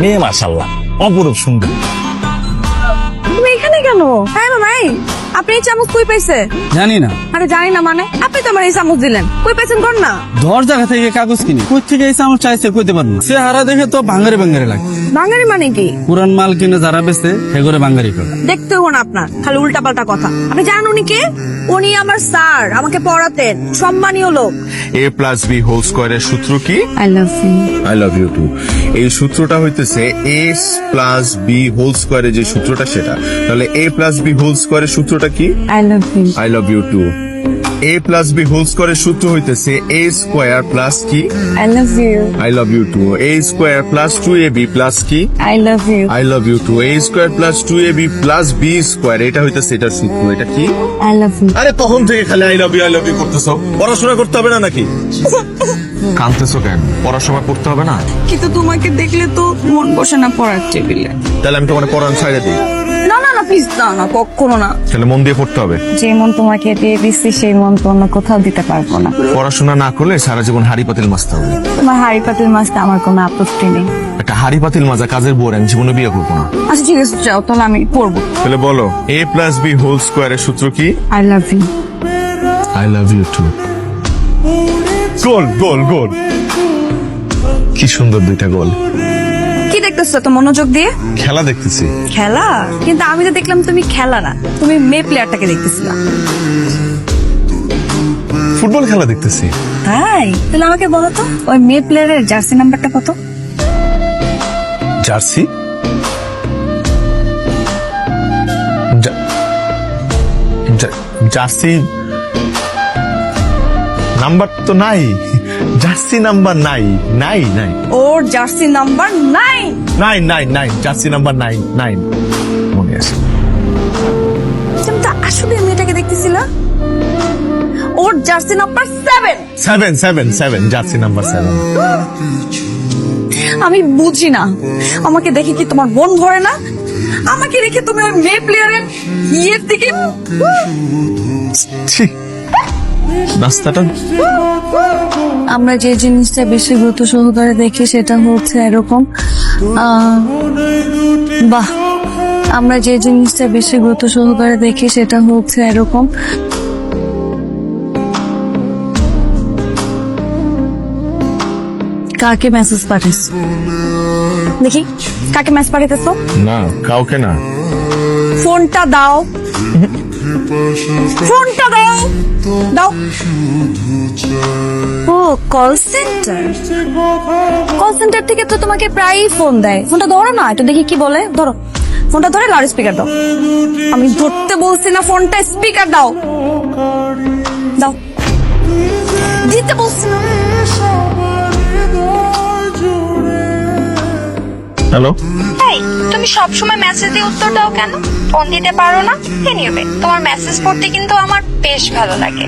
মেয়ে মাসাল্লাহ অপরূপ সুন্দর। তুমি এখানে কেন? হ্যাঁ মামাই। আপনি এই চামচ কই পাইছে? জানি না। আরে জানি না মানে আপনি তো আমার এই চামচ দিলেন। কই পাইছেন কোন না? ধর জায়গা থেকে কাগজ কিনি। কই থেকে এই চামচ চাইছে কইতে পারব না। সে হারা দেখে তো বাঙ্গারে বাঙ্গারে লাগে। বাঙালি মানে কি? পুরান মাল কিনে যারা বেচে সে করে বাঙ্গারি করে। দেখতে হন আপনার খালি উল্টা পাল্টা কথা। আপনি জানেন উনি কে? উনি আমার স্যার আমাকে পড়াতেন সম্মানীয় লোক। এ প্লাস বি হোল স্কোয়ারের সূত্র কি? I love you I love you too এই সূত্রটা হইতেছে এ প্লাস বি হোল স্কোয়ারের যে সূত্রটা সেটা। তাহলে এ প্লাস বি হোল স্কোয়ারের সূত্রটা কি? I love you I love you too a plus b whole স্কোয়ারের সূত্র হইতেছে এ স্কোয়ার প্লাস কি? I love you I love you too a square plus two a b plus কি? I love you I love you too a square plus two a b plus b square এটা হইতেছে এটার সূত্র এটা কি? I love you আরে তখন থেকে খালি I love you I love you করতেছো? পড়াশোনা করতে হবে না নাকি? কাঁদতেছো কেন? পড়াশোনা করতে হবে না? কিন্তু তোমাকে দেখলে তো মন বসে না পড়ার টেবিলে। তাহলে আমি তোমার পড়ান ছাড়ে দিই। প্লিজ না না কখনো না। তাহলে মন দিয়ে পড়তে হবে। যে মন তোমাকে দিয়ে দিচ্ছি সেই মন তো অন্য কোথাও দিতে পারব না। পড়াশোনা না করলে সারা জীবন হাড়ি পাতিল হবে। তোমার হাড়ি পাতিল আমার কোনো আপত্তি নেই। একটা হাড়ি পাতিল মাজা কাজের বোর আমি জীবনে বিয়ে করব না। আচ্ছা ঠিক আছে যাও তাহলে আমি পড়ব। তাহলে বলো এ প্লাস বি হোল স্কোয়ারের সূত্র কি? I love you I love you too গোল গোল গোল। কি সুন্দর দুইটা গোল। দেখতেছো তো মনোযোগ দিয়ে? খেলা দেখতেছি। খেলা? কিন্তু আমি তো দেখলাম তুমি খেলা না। তুমি মেয়ে প্লেয়ারটাকে দেখতেছিলা। ফুটবল খেলা দেখতেছি। তাই? তাহলে আমাকে বলো তো ওই মেয়ে প্লেয়ারের জার্সি নাম্বারটা কত? জার্সি? জা- জা- জার্সি নাম্বার তো নাই। জার্সি নাম্বার নাই নাই নাই। ওর jersey number nine nine nine nine jersey number nine nine মনে আছে। তুমি তো আসলে মেয়েটাকে দেখতেছিলা? ওর jersey number seven seven seven seven jersey number seven আমি বুঝি না। আমাকে দেখে কি তোমার মন ভরে না? আমাকে রেখে তুমি ওই মেয়ে প্লেয়ারের ইয়ের দিকে রাস্তাটা আমরা যে জিনিসটা বেশি গুরুত্ব সহকারে দেখি সেটা হচ্ছে এরকম বাহ। আমরা যে জিনিসটা বেশি গুরুত্ব সহকারে দেখি সেটা হচ্ছে এরকম। কাকে মেসেজ পাঠিয়েছ দেখি কাকে মেসেজ পাঠাইতেছো? না কাউকে না। ফোনটা দাও। ফোনটা দাও। দাও। ও কল সেন্টার কল সেন্টার থেকে তো তোমাকে প্রায়ই ফোন দেয়। ফোনটা ধরো না, একটু দেখি কি বলে। ধরো। ফোনটা ধরে লাউড স্পিকার দাও। আমি ধরতে বলছি না, ফোনটা স্পিকার দাও। দাও। দিতে বলছি না। হ্যালো এই তুমি সবসময় মেসেজ দিয়ে উত্তর দাও কেন? ফোন দিতে পারো না? এনিওয়ে তোমার মেসেজ পড়তে কিন্তু আমার বেশ ভালো লাগে।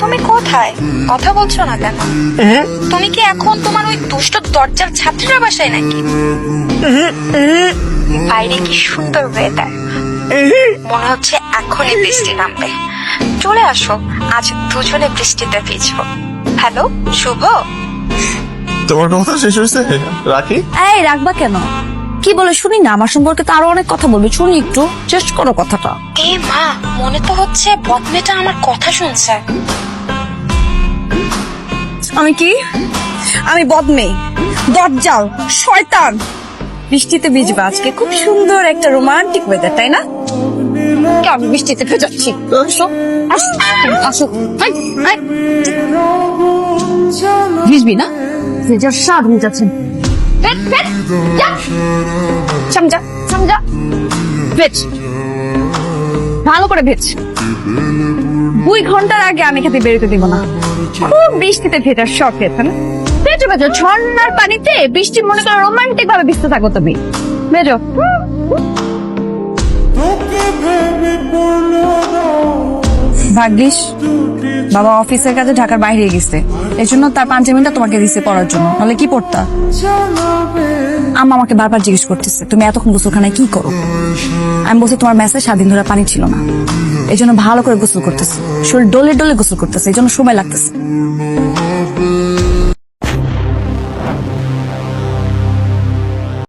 তুমি কোথায়? কথা বলছো না কেন? তুমি কি এখন তোমার ওই দুষ্ট দরজার ছাত্রীরা বাসায় নাকি? বাইরে কি সুন্দর ওয়েদার মনে হচ্ছে এখনই বৃষ্টি নামবে। চলে আসো আজ দুজনে বৃষ্টিতে ভিজবো। হ্যালো শুভ? তোমার কথা শেষ হয়েছে? রাখি? এই রাখবা কেন? কি বলে শুনি না? আমার সম্পর্কে তো আরও অনেক কথা বলবে। শুনি একটু চেষ্টা করো কথাটা। এ মা মনে তো হচ্ছে বদমেটা আমার কথা শুনছে। আমি কি? আমি বদমে। দরজাল শয়তান। বৃষ্টিতে ভিজবা আজকে। খুব সুন্দর একটা রোমান্টিক ওয়েদার তাই না? আমি বৃষ্টিতে ভেজাচ্ছি? আসো আসো। ভিজবি না? ভেজার স্বাদ ভেজাচ্ছে ভেজ, ভেজ, যা। সামজা সামজা ভেজ ভালো করে ভেজ দুই ঘণ্টার আগে আমি খেতে বেরোতে দিব না। খুব বৃষ্টিতে ভেজার শখ খেতে না ভেজো ভেজো ঝর্ণার পানিতে বৃষ্টি মনে করো রোমান্টিক ভাবে ভিজতে থাকো তুমি। ভেজো ভাগ্যিস বাবা অফিসের কাজে ঢাকার বাইরে গেছে। এই জন্য তার পাঞ্জাবিটা তোমাকে দিছে পড়ার জন্য। নাহলে কি পড়তা? আম্মা আমাকে বারবার জিজ্ঞেস করতেছে, তুমি এতক্ষণ গোসলখানায় কি করো? আমি বলছি, তোমার মেসে স্বাধীন ধরে পানি ছিল না। এই জন্য ভালো করে গোসল করতেছে। শরীর ডলে ডলে গোসল করতেছে এই জন্য সময় লাগতেছে।